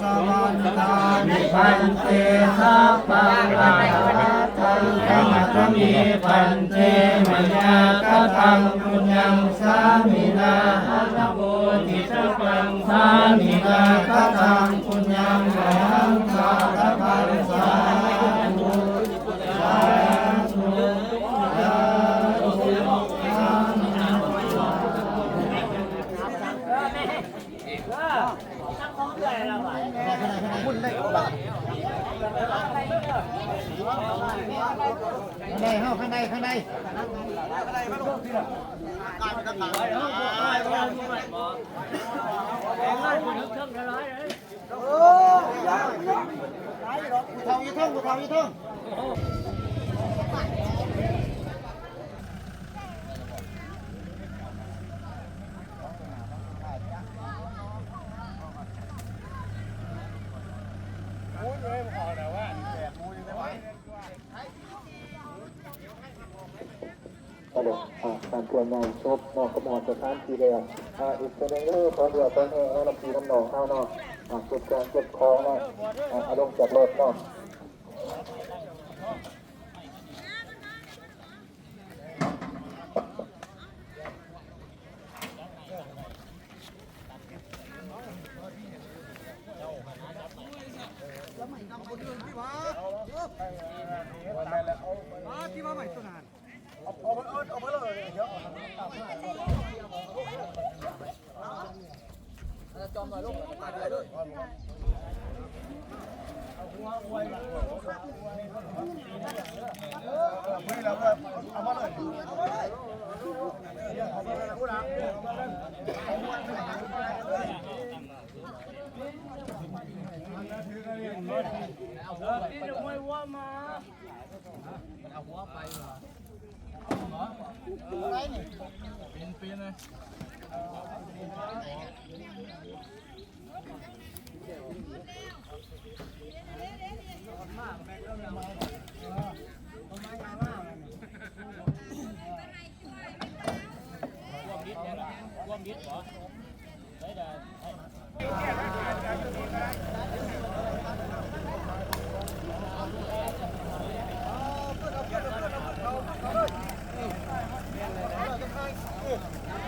สวันตานิพันเตสัพพะราทังธรรมะมีพันเตมยากตังปุญญังสามินาหะโกติสัพพังสามินากตังปุญญังมหังสาธพันสาธุสาธุสาธุ ในห้องข้าง ในข้างในผู้เฒ่าอยู่เท่งผู้เฒ่าอยู่เท่ง ก็เลยอ่าการเตรียมงานชบนอกกระมอดสถานที่แล้วอ่าอีกตัวนึงก็คือขอเดือดตัวแห้งแล้ำพีน้ำหนองข้าวเนอ่าเก็บกองเก็บคองเนาะอ่าเอาลงจากรถเนาะปัญหาเห็น แล้วว่าปัญหา เป็นเป็นนะ Yeah.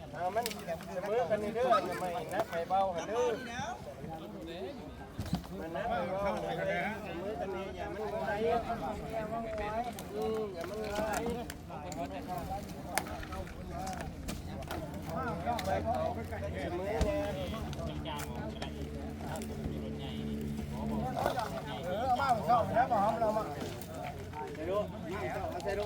เอามันมือกันเด้อยไม่นักไม่เบากันเด้อมันนักไม่เบากันเด้มือกันนี้อย่ามันไหลอย่ามันไหลไปเขามือเนี่ยเออมาเข้าแล้วมาหอกเรามาใส่ดูใส่ดู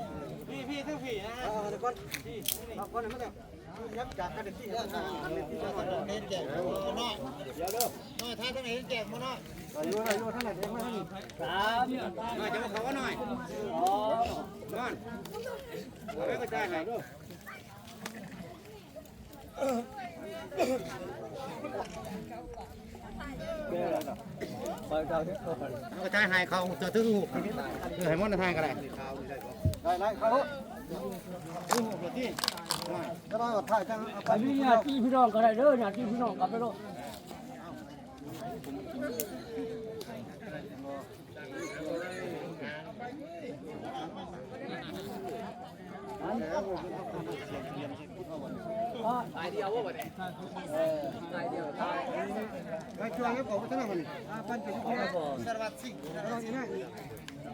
หันเด้อมันนักไม่เบาหันเด้อเสมอกันนี่อย่ามันไหลอืมอย่ามันไหลกระจายหายเขาจะถึงหูเออให้มันทางกันได้ ได้ได้เขาถึงหูเดี๋ยวที่แล้วเราถ่ายจังอันนี้ญาติพี่น้องก็ได้เด้อญาติพี่น้องกลับไปโลดไปช่วยให้ผมท่านมันปั้นเป็นที่สารวัตรสิงห์เราอย่างนี้เ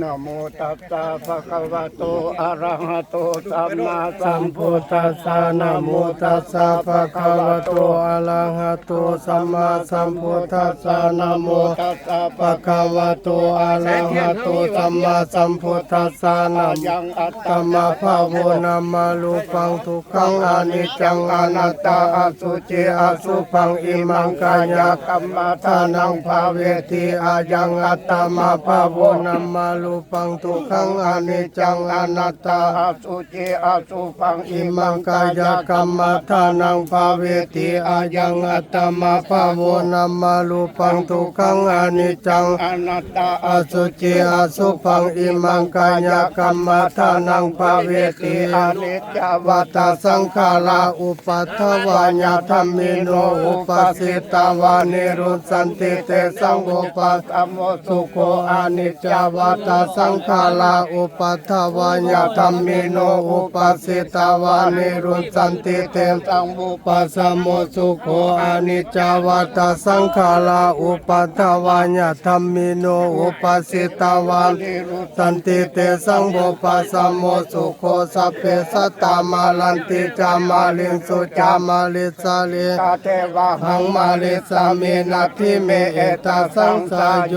นะโมตัสสะภะคะวะโตอะระหะโตสัมมาสัมพุทธัสสะนะโมตัสสะภะคะวะโตอะระหะโตสัมมาสัมพุทธัสสะนะโมตัสสะภะคะวะโตอะระหะโตสัมมาสัมพุทธัสสะนะยังอัตตมะภาโวนามาลุปังทุกขังอนิจจังอนัตตาอสุจิอสุพังอิมังกายกัมมาทานังภาเวทีอายังอัตตมะภาโวนามาลุปังทุกขังอนิจจังอนัตตาอสุจิอสุพังอิมังกายกัมมาทานังภาเวทีอายังอัตตมะภาโวนามาลุปังทุกขังอนิจจังอนัตตาอสุจิอสุพังอิมังกายกัมมาทานังภาเวทีอานิจจวัตสังขาราอุปัฏฐวาญาธรรมิโนอุปสิตาวานิรุตสันติเตสังโฆปัสสมโมสุโคอานิจจวัตสังขาราอุปัฏฐวาญาธรรมิโนอุปสิตาวานิรุตสันติเตสังโฆปัสสมโมสุโคอนิจจวัตสังขาราอุปัฏฐวาญาธรรมิโนอุปสิตาวานิรุตสันติเตสังโฆปัสสมโมสุโคสัพเพสัตตามาลันติจามาลิสุจามาลิสาลิกาเทวะหังมาลิสามินาทิเมเอตาสังสายโย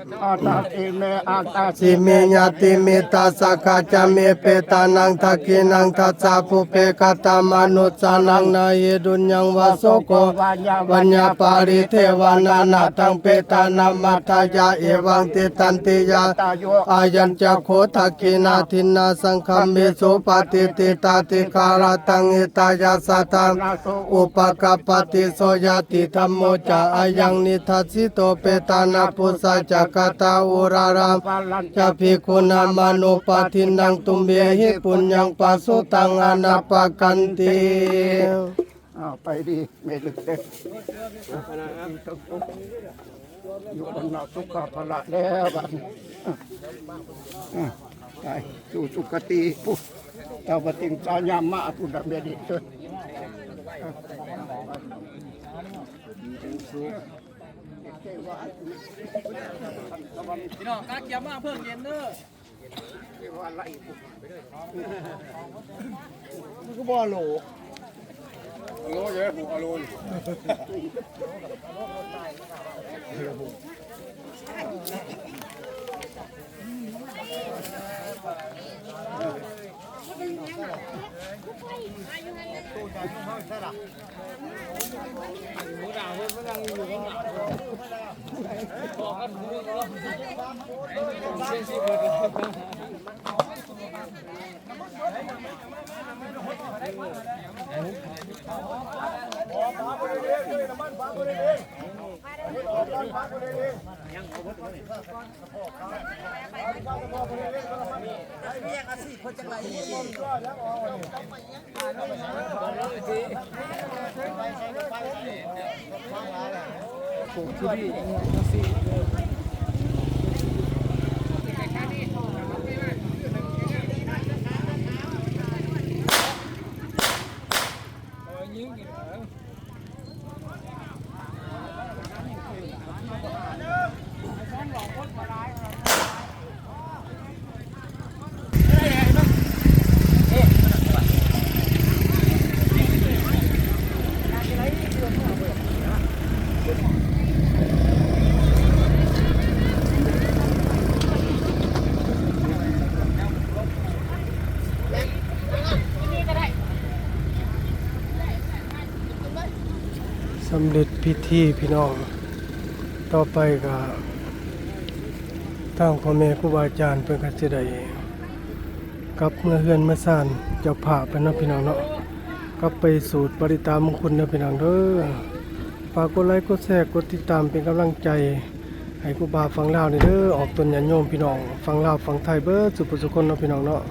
อาตาติเมอาตาสิเมญาติเมตาสักจาเมเปตานังทักกินังทัสสะภุเปกตามนุสานังนายดุญญังวาโสโกวัญญาปาริเทวานานาทังเปตานามัทายาเอวังติตันติยาอายัญจะโคทักกินาทินาสังคมเมสุปฏิติตาติคาราตังอิตายาสัตังอุปกปติโสยติธรรมโมจะอายังนิทัสสิโตเปตานาปุสะจักกตาอุรารามจะพิคุณามานุปาทินังตุมเบหิปุญญังปัสสุตังอนาปกันติอ้าวไปดีไม่ลึกเด็กอยู่บนนาสุขภละแล้วบัดไปสู่สุคติปุ๊บเจ้าปฏิงสายามมาปุดักเบดิเถิด พี่น้องกักยามาเพิ่งเย็นเด้อมันก็บ่โหลโลเยอะผูกอ โลน พิธีพี่น้อง ต่อไปก็ทางพ่อแม่ครูบาอาจารย์เพิ่นก็สิได้กับเมื่อเฮือนเมื่อซ่านเจ้าภาไปนะพี่น้องเนาะกลับไปสูตรปริตามมงคลเนะพี่น้องเด้อฝากกดไลค์กดแชร์กดติดตามเป็นกำลังใจ ให้ครูบาฟังเล่าวนี่เด้อออกตนญาติโยมพี่น้อง ฟังเล่าฟังไทยเบิดสุขสุคนเนาะพี่น้องเนาะ